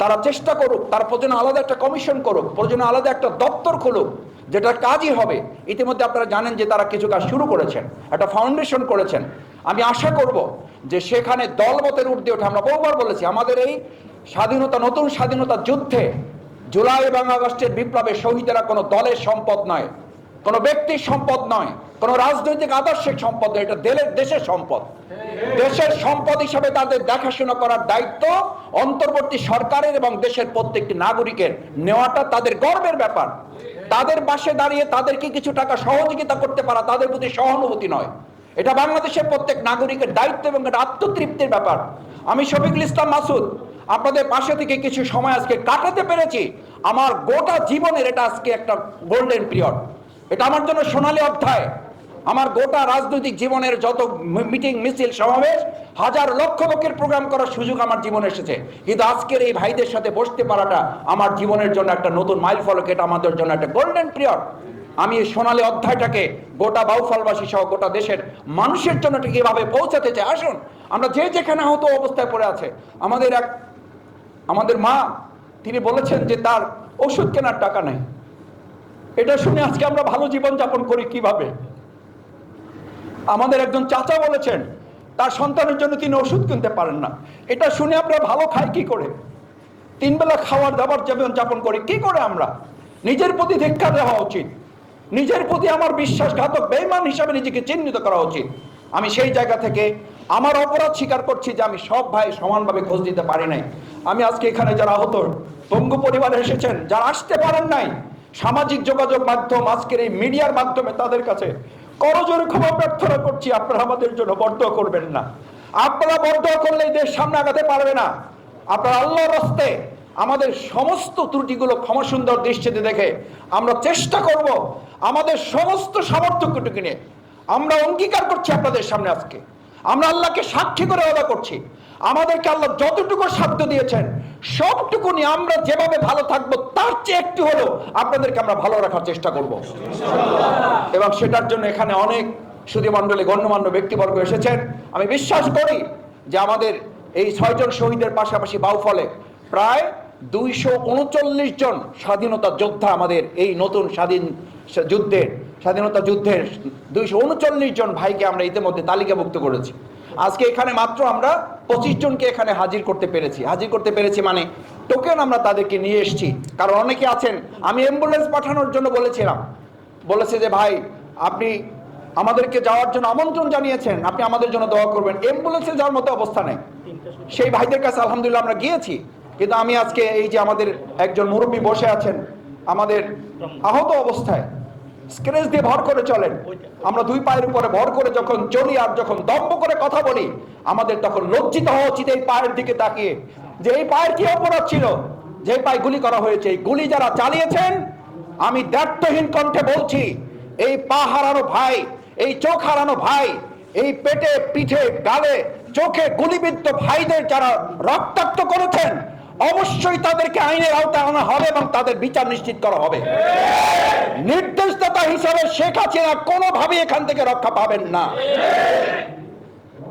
তারা চেষ্টা করুক তার প্রয়োজনে আলাদা একটা কমিশন করুক প্রয়োজনে আলাদা একটা দপ্তর খুলুক, যেটা কাজই হবে। ইতিমধ্যে আপনারা জানেন যে তারা কিছু কাজ শুরু করেছেন, একটা ফাউন্ডেশন করেছেন। আমি আশা করব যে সেখানে দলমতের ঊর্ধ্বে ওঠে। আমরা বহুবার বলেছি, আমাদের এই স্বাধীনতা, নতুন স্বাধীনতা যুদ্ধে জুলাই এবং আগস্টের বিপ্লবে শহীদেরা কোনো দলের সম্পদ নয়। কোনো ব্যক্তির সম্পদ নয়, কোনো রাজনৈতিক আদর্শিক সম্পদ নয়, এটা দেশের সম্পদ। দেশের সম্পদ হিসাবে তাদের দেখাশোনা করার দায়িত্ব অন্তর্বর্তী সরকারের এবং দেশের প্রত্যেকটি নাগরিকের নেওয়াটা তাদের গর্বের ব্যাপার। তাদের পাশে দাঁড়িয়ে তাদেরকে কিছু টাকা সহযোগিতা করতে পারা তাদের প্রতি সহানুভূতি নয়। এটা বাংলাদেশের প্রত্যেক নাগরিকের দায়িত্ব এবং এটা আত্মতৃপ্তির ব্যাপার। আমি শফিকুল ইসলাম মাসুদ, আপনাদের পাশে থেকে কিছু সময় আজকে কাটাতে পেরেছি। আমার গোটা জীবনের এটা আজকে একটা গোল্ডেন পিরিয়ড এটা আমার জন্য সোনালী অধ্যায়। আমার গোটা রাজনৈতিক জীবনের যত মিটিং, মিছিল, সমাবেশ, হাজার লক্ষ লোকের প্রোগ্রাম করার সুযোগ আমার জীবনে এসেছে। কিন্তু আজকের এই ভাইদের সাথে বসতে পারাটা আমার জীবনের জন্য একটা নতুন মাইল ফলক, এটা আমাদের জন্য একটা গোল্ডেন পিরিয়ড আমি এই সোনালী অধ্যায়টাকে গোটা বাউফলবাসী সহ গোটা দেশের মানুষের জন্য ঠিক এভাবে পৌঁছাতে চাই। আসুন, আমরা যে যেখানে আহত অবস্থায় পড়ে আছে, আমাদের এক, আমাদের মা, তিনি বলেছেন যে তার ওষুধ কেনার টাকা নেই। এটা শুনে আজকে আমরা ভালো জীবন যাপন করি কীভাবে? আমাদের একজন চাচা বলেছেন, তার সন্তানের জন্য তিনি ওষুধ কিনতে পারেন না। এটা শুনে আমরা ভালো খাই কি করে? তিন বেলা খাওয়ার দাবার জীবন যাপন করি কি করে আমরা? নিজের প্রতি ধিক্ষা দেওয়া উচিত। নিজের প্রতি আমার বিশ্বাসঘাতক বেইমান হিসাবে নিজেকে চিহ্নিত করা উচিত। আমি সেই জায়গা থেকে আমার অপরাধ স্বীকার করছি যে আমি সব ভাই সমানভাবে খোঁজ দিতে পারি নাই। আমি আজকে এখানে যারা আহত পঙ্গু পরিবারে এসেছেন, যারা আসতে পারেন নাই সামাজিক যোগাযোগ মাধ্যম, আজকের এই মিডিয়ার মাধ্যমে তাদের কাছে করজোরে ক্ষমা প্রার্থনা করছি। আপনারা আমাদের জন্য বদ্ধ করবেন না। আপনারা বদ্ধ করলে দেশ সামনে আগাতে পারবে না। আপনারা আল্লাহর রস্তে আমাদের সমস্ত ত্রুটিগুলো ক্ষমা সুন্দর দৃষ্টিতে দেখে আমরা চেষ্টা করব আমাদের সমস্ত সামর্থ্যটুকু নিয়ে। আমরা অঙ্গীকার করছি আপনাদের সামনে আজকে। আমরা আল্লাহকে সাক্ষী করে আদা করছি। আমাদেরকে আল্লাহ যতটুকু সাধ্য দিয়েছেন সবটুকু নিয়ে আমরা যেভাবে ভালো থাকব, তার চেয়ে একটু হলেও আপনাদেরকে আমরা ভালো রাখার চেষ্টা করব। এবং সেটার জন্য এখানে অনেক সুদী মণ্ডলী, গণ্যমান্য ব্যক্তিবর্গ এসেছেন। আমি বিশ্বাস করি যে আমাদের এই ছয়জন শহীদের পাশাপাশি বাউফলে প্রায় দুইশো উনচল্লিশ জন স্বাধীনতা যোদ্ধা আমাদের এই নতুন স্বাধীন যুদ্ধের স্বাধীনতা যুদ্ধের দুইশো উনচল্লিশ জন ভাইকে আমরা ইতিমধ্যে তালিকাভুক্ত করেছি। আজকে এখানে মাত্র আমরা পঁচিশ জনকে এখানে হাজির করতে পেরেছি। হাজির করতে পেরেছি মানে টোকেন আমরা তাদেরকে নিয়ে এসেছি। কারণ অনেকে আছেন, আমি অ্যাম্বুলেন্স পাঠানোর জন্য বলেছিলাম। বলেছে যে, ভাই, আপনি আমাদেরকে যাওয়ার জন্য আমন্ত্রণ জানিয়েছেন। আপনি আমাদের জন্য দোয়া করবেন। অ্যাম্বুলেন্সে যাওয়ার মতো অবস্থা নেই। সেই ভাইদের কাছে আলহামদুলিল্লাহ আমরা গিয়েছি। কিন্তু আমি আজকে এই যে আমাদের একজন মুরব্বী বসে আছেন, আমাদের আহত অবস্থায় স্ক্রেচ দিয়ে ভর করে চলেন। আমরা দুই পায়ের উপরে ভর করে যখন চলি আর যখন দম্ভ করে কথা বলি, আমাদের তখন লজ্জিত হওয়া উচিত এই পায়ের দিকে তাকিয়ে। যে এই পায়ের কি অপরাধ ছিল? যে পায়ে গুলি করা হয়েছে, এই গুলি যারা চালিয়েছেন, আমি দ্ব্যর্থহীন কণ্ঠে বলছি, এই পা হারানো ভাই, এই চোখ হারানো ভাই, এই পেটে, পিঠে, গালে, চোখে গুলিবিদ্ধ ভাইদের যারা রক্তাক্ত করেছেন অবশ্যই তাদেরকে আইনের আওতায় আনা হবে এবং তাদের বিচার নিশ্চিত করা হবে। নির্দেশদাতা হিসাবে শেখ না কোনোভাবে এখান থেকে রক্ষা পাবেন না।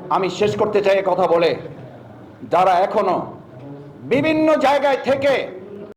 আমি শেষ করতে চাই কথা বলে। যারা এখনও বিভিন্ন জায়গায় থেকে